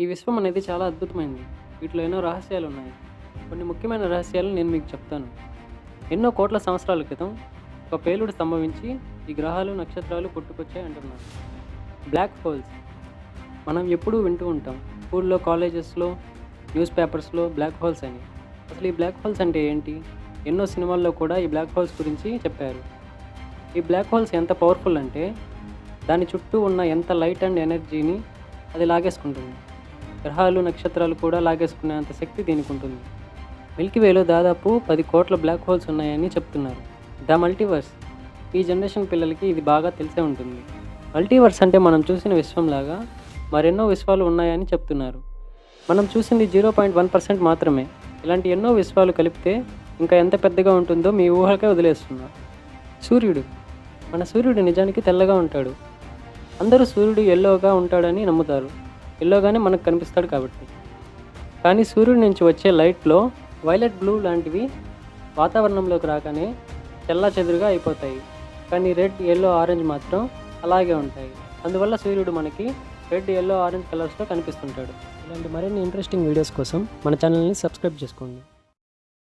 ఈ విశ్వం అనేది చాలా అద్భుతమైనది వీటిలో ఎన్నో రహస్యాలు ఉన్నాయి కొన్ని ముఖ్యమైన రహస్యాలు నేను మీకు చెప్తాను. ఎన్నో కోట్ల సంవత్సరాల క్రితం ఒక పేలుడు సంభవించి ఈ గ్రహాలు నక్షత్రాలు పుట్టుకొచ్చాయి అంటున్నారు. Black holes. మనం ఎప్పుడూ వింటూ ఉంటాం. స్కూల్లో కాలేజెస్లో న్యూస్ పేపర్స్లో బ్లాక్ హోల్స్ అని. అసలు ఈ బ్లాక్ హోల్స్ అంటే ఏంటి? ఎన్నో సినిమాల్లో కూడా ఈ బ్లాక్ హోల్స్ గురించి చెప్పారు. ఈ బ్లాక్ హోల్స్ ఎంత పవర్ఫుల్ అంటే దాని చుట్టూ ఉన్న ఎంత లైట్ అండ్ ఎనర్జీని అది లాగేసుకుంటుంది. గ్రహాలు నక్షత్రాలు కూడా లాగేసుకునేంత శక్తి దీనికి ఉంటుంది. మిల్కీవేలో దాదాపు పది కోట్ల బ్లాక్ హోల్స్ ఉన్నాయని చెప్తున్నారు. The multiverse. ఈ జనరేషన్ పిల్లలకి ఇది బాగా తెలిసే ఉంటుంది. మల్టీవర్స్ అంటే మనం చూసిన విశ్వంలాగా మరెన్నో విశ్వాలు ఉన్నాయని చెప్తున్నారు. మనం చూసింది జీరో పాయింట్ వన్ పర్సెంట్ మాత్రమే. ఇలాంటి ఎన్నో విశ్వాలు కలిపితే ఇంకా ఎంత పెద్దగా ఉంటుందో మీ ఊహలకే వదిలేస్తున్నా సూర్యుడు. మన సూర్యుడు నిజానికి తెల్లగా ఉంటాడు. అందరూ సూర్యుడు ఎల్లోగా ఉంటాడని నమ్ముతారు. ఎల్లోగానే మనకు కనిపిస్తాడు కాబట్టి. కానీ సూర్యుడి నుంచి వచ్చే లైట్లో వైలెట్ బ్లూ లాంటివి వాతావరణంలోకి రాగానే తెల్ల చెదురుగా అయిపోతాయి. కానీ రెడ్ ఎల్లో ఆరెంజ్ మాత్రం అలాగే ఉంటాయి. అందువల్ల సూర్యుడు మనకి రెడ్ ఎల్లో ఆరెంజ్ కలర్స్లో కనిపిస్తుంటాడు. ఇలాంటి మరిన్ని ఇంట్రెస్టింగ్ వీడియోస్ కోసం మన ఛానల్ని సబ్స్క్రైబ్ చేసుకోండి.